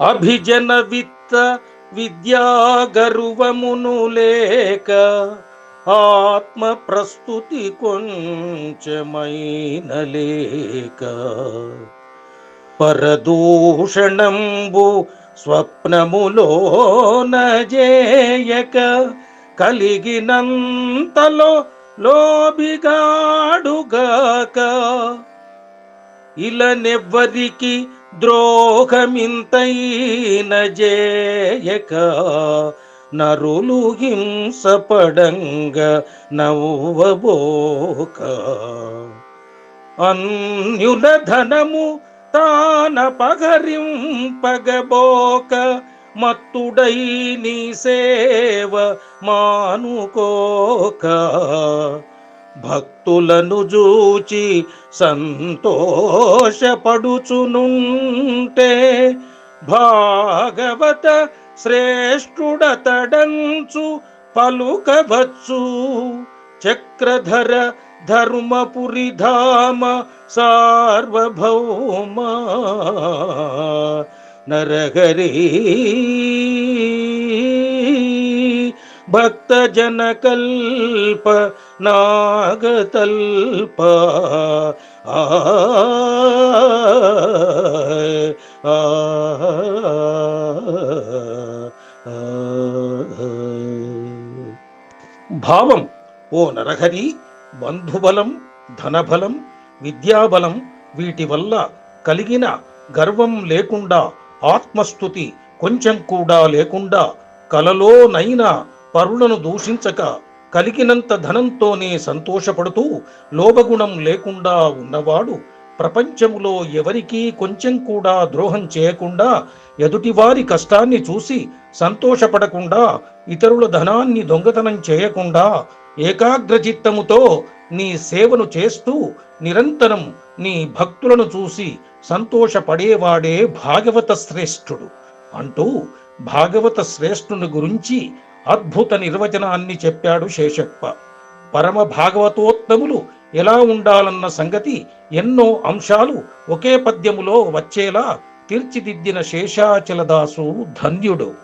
అభిజన విత్త విద్యా గర్వమును లేక ఆత్మ ప్రస్తుతి కొంచెమైన లేక. పరదూషణంబు స్వప్నములోన జేయక కలిగినంతలో లోబిగాడుగాక ఇలనెవ్వరికి ద్రోహమింతైన జేయక నరులు హింసపడంగ నవ్వబోక. అన్యుల ధనము తాన పగరింపగబోక మత్తుడై నీ సేవ మానుకోక. భక్తులను జూచి సంతోషపడుచునుంటే భాగవత శ్రేష్ఠుడతడంచు పలుకవచ్చు. చక్రధర ధర్మపురి ధామ సార్వభౌమ నరహరీ భక్తజన కల్ప నాగతల్ప ఆ. భావం ఓ నరహరి బంధుబలం ధనబలం విద్యాబలం వీటి వల్ల కలిగిన గర్వం లేకుండా ఆత్మస్థుతి కొంచెం కూడా లేకుండా కలలోనైనా పరులను దూషించక కలిగినంత ధనంతోనే సంతోషపడుతూ లోభగుణం లేకుండా ఉన్నవాడు ప్రపంచములో ఎవరికీ కొంచెం కూడా ద్రోహం చేయకుండా ఎదుటివారి కష్టాన్ని చూసి సంతోషపడకుండా ఇతరుల ధనాన్ని దొంగతనం చేయకుండా ఏకాగ్రచిత్తముతో నీ సేవను చేస్తూ నిరంతరం నీ భక్తులను చూసి సంతోషపడేవాడే భాగవత శ్రేష్ఠుడు అంటూ భాగవత శ్రేష్ఠుని గురించి అద్భుత నిర్వచనాన్ని చెప్పాడు శేషప్ప. పరమ భాగవతోత్తములు ఎలా ఉండాలన్న సంగతి ఎన్నో అంశాలు ఒకే పద్యములో వచ్చేలా తీర్చిదిద్దిన శేషాచలదాసు ధన్యుడు.